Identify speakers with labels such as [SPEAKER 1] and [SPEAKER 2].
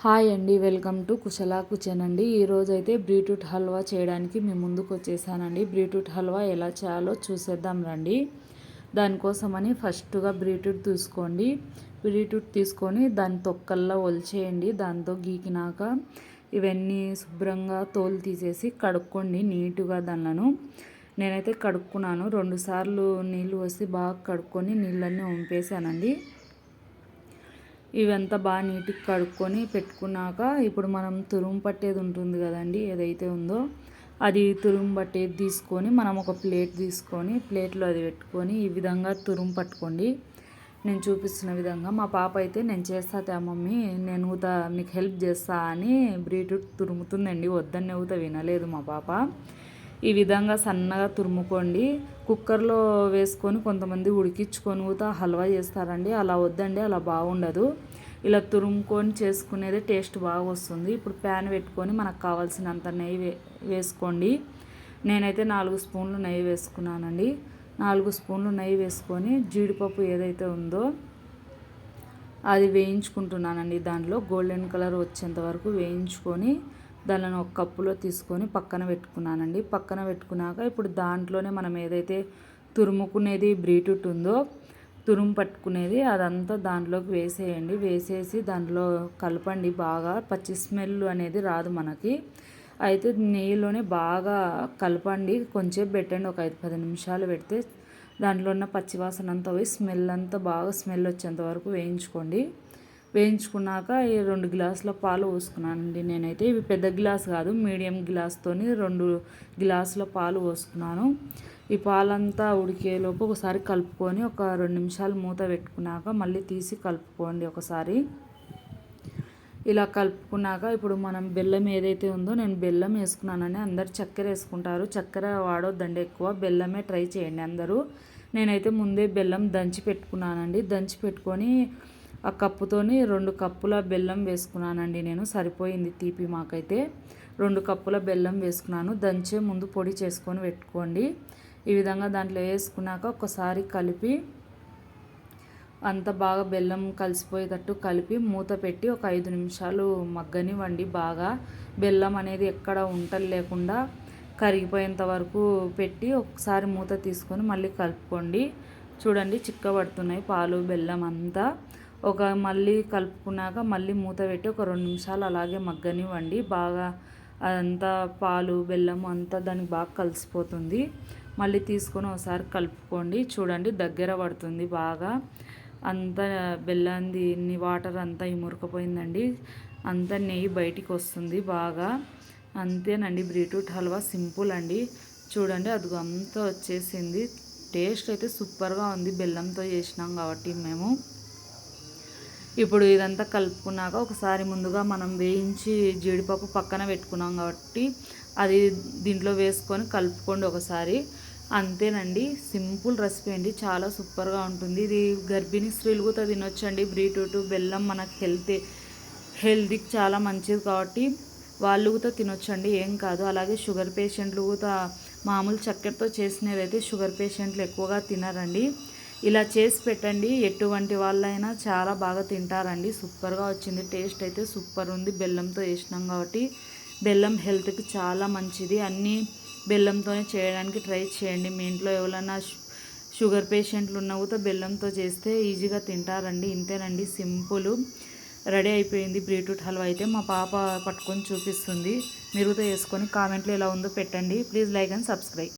[SPEAKER 1] Hi అండి welcome to Kushala kitchen అండి. ఈరోజు అయితే బీట్రూట్ హల్వా చేయడానికి మీ ముందుకు వచ్చేసానండి. బీట్రూట్ హల్వా ఎలా చేయాలో చూసేద్దాం రండి. దానికోసమని ఫస్ట్గా బీట్రూట్ తీసుకోండి. బీట్రూట్ తీసుకొని దాని తొక్కల్లా ఒలిచేయండి. దాంతో గీకినాక ఇవన్నీ శుభ్రంగా తోలు తీసేసి కడుక్కోండి నీట్గా దానిలను. నేనైతే కడుక్కున్నాను. రెండుసార్లు నీళ్ళు వస్తే బాగా కడుక్కొని నీళ్ళన్నీ వంపేశానండి. ఇవంతా బాగా నీట్గా కడుక్కొని పెట్టుకున్నాక ఇప్పుడు మనం తురుము పట్టేది ఉంటుంది కదండి ఏదైతే ఉందో అది తురుము పట్టేది తీసుకొని మనం ఒక ప్లేట్ తీసుకొని ప్లేట్లో అది పెట్టుకొని ఈ విధంగా తురుము పట్టుకోండి. నేను చూపిస్తున్న విధంగా మా పాప అయితే నేను చేస్తా తే మమ్మీ నేను ఊత మీకు హెల్ప్ చేస్తా అని బ్రీట్రూట్ తురుముతుందండి వద్దని ఊత వినలేదు మా పాప. ఈ విధంగా సన్నగా తురుముకోండి. కుక్కర్లో వేసుకొని కొంతమంది ఉడికించుకొని కూడా హల్వా చేస్తారండి. అలా వద్దండి అలా బాగుండదు. ఇలా తురుముకొని చేసుకునేది టేస్ట్ బాగా వస్తుంది ఇప్పుడు ప్యాన్ పెట్టుకొని మనకు కావాల్సినంత నెయ్యి వేసుకోండి. నేనైతే నాలుగు స్పూన్లు నెయ్యి వేసుకున్నానండి. నాలుగు స్పూన్లు నెయ్యి వేసుకొని జీడిపప్పు ఏదైతే ఉందో అది వేయించుకుంటున్నానండి. దాంట్లో గోల్డెన్ కలర్ వచ్చేంత వరకు వేయించుకొని దానిని ఒక కప్పులో తీసుకొని పక్కన పెట్టుకున్నానండి. పక్కన పెట్టుకున్నాక ఇప్పుడు దాంట్లోనే మనం ఏదైతే తురుముకునేది బ్రీటూట్ ఉందో తురుము పట్టుకునేది అదంతా దాంట్లోకి వేసేయండి. వేసేసి దాంట్లో కలపండి బాగా. పచ్చి స్మెల్ అనేది రాదు మనకి. అయితే నెయ్యిలోనే బాగా కలపండి. కొంచెం పెట్టండి. ఒక ఐదు పది నిమిషాలు పెడితే దాంట్లో ఉన్న పచ్చివాసన అంతా పోయి స్మెల్ అంతా బాగా స్మెల్ వచ్చేంత వరకు వేయించుకోండి. వేయించుకున్నాక ఈ రెండు గ్లాసుల పాలు పోసుకున్నానండి నేనైతే. ఇవి పెద్ద గ్లాస్ కాదు మీడియం గ్లాస్తోని రెండు గ్లాసుల పాలు పోసుకున్నాను. ఈ పాలంతా ఉడికేలోపు ఒకసారి కలుపుకొని ఒక రెండు నిమిషాలు మూత పెట్టుకున్నాక మళ్ళీ తీసి కలుపుకోండి ఒకసారి. ఇలా కలుపుకున్నాక ఇప్పుడు మనం బెల్లం ఏదైతే ఉందో నేను బెల్లం వేసుకున్నానని అందరు చక్కెర వేసుకుంటారు. చక్కెర వాడొద్దండి ఎక్కువ బెల్లమే ట్రై చేయండి అందరూ. నేనైతే ముందే బెల్లం దంచి పెట్టుకున్నానండి. దంచి పెట్టుకొని ఆ కప్పుతోని రెండు కప్పుల బెల్లం వేసుకున్నానండి నేను. సరిపోయింది తీపి మాకైతే. రెండు కప్పుల బెల్లం వేసుకున్నాను. దంచే ముందు పొడి చేసుకొని పెట్టుకోండి. ఈ విధంగా దాంట్లో వేసుకున్నాక ఒకసారి కలిపి అంత బాగా బెల్లం కలిసిపోయేటట్టు కలిపి మూత పెట్టి ఒక ఐదు నిమిషాలు మగ్గనివ్వండి బాగా. బెల్లం అనేది ఎక్కడ ఉంటలు లేకుండా కరిగిపోయేంత వరకు పెట్టి ఒకసారి మూత తీసుకొని మళ్ళీ కలుపుకోండి. చూడండి చిక్కబడుతున్నాయి పాలు బెల్లం అంతా. ఒక మళ్ళీ కలుపుకున్నాక మళ్ళీ మూత పెట్టి ఒక రెండు నిమిషాలు అలాగే మగ్గనివ్వండి. బాగా అదంతా పాలు బెల్లం అంతా దానికి బాగా కలిసిపోతుంది. మళ్ళీ తీసుకొని ఒకసారి కలుపుకోండి. చూడండి దగ్గర పడుతుంది బాగా. అంతా బెల్లంది వాటర్ అంతా ఇమురుకుపోయిందండి. అంతా నెయ్యి బయటికి వస్తుంది బాగా. అంతేనండి బీట్రూట్ హల్వా సింపుల్ అండి. చూడండి అది అంతా వచ్చేసింది. టేస్ట్ అయితే సూపర్గా ఉంది. బెల్లంతో చేసినాం కాబట్టి మేము. ఇప్పుడు ఇదంతా కలుపుకున్నాక ఒకసారి ముందుగా మనం వేయించి జీడిపప్పు పక్కన పెట్టుకున్నాం కాబట్టి అది దీంట్లో వేసుకొని కలుపుకోండి ఒకసారి. అంతేనండి సింపుల్ రెసిపీ అండి చాలా సూపర్గా ఉంటుంది. ఇది గర్భిణీ స్త్రీలు కూడా తినొచ్చండి బీట్రూట్ బెల్లం మనకు హెల్త్ హెల్తీకి చాలా మంచిది కాబట్టి వాళ్ళు కూడా తినొచ్చండి ఏం కాదు. అలాగే షుగర్ పేషెంట్లు కూడా మామూలు చక్కెరతో చేసినవి అయితే షుగర్ పేషెంట్లు ఎక్కువగా తినరండి. ఇలా చేసి పెట్టండి. ఎటువంటి వాళ్ళైనా చాలా బాగా తింటారండి. సూపర్గా వచ్చింది. టేస్ట్ అయితే సూపర్ ఉంది. బెల్లంతో వేసినాం కాబట్టి బెల్లం హెల్త్కి చాలా మంచిది. అన్నీ బెల్లంతోనే చేయడానికి ట్రై చేయండి. మీ ఇంట్లో ఎవరైనా షుగర్ పేషెంట్లు ఉన్నా కూడా బెల్లంతో చేస్తే ఈజీగా తింటారండి. ఇంతేనండి. సింపుల్. రెడీ అయిపోయింది బీట్రూట్ హల్వా అయితే మా పాప పట్టుకొని చూపిస్తుంది. మీరు వేసుకొని కామెంట్లో ఎలా ఉందో పెట్టండి. Please like and subscribe.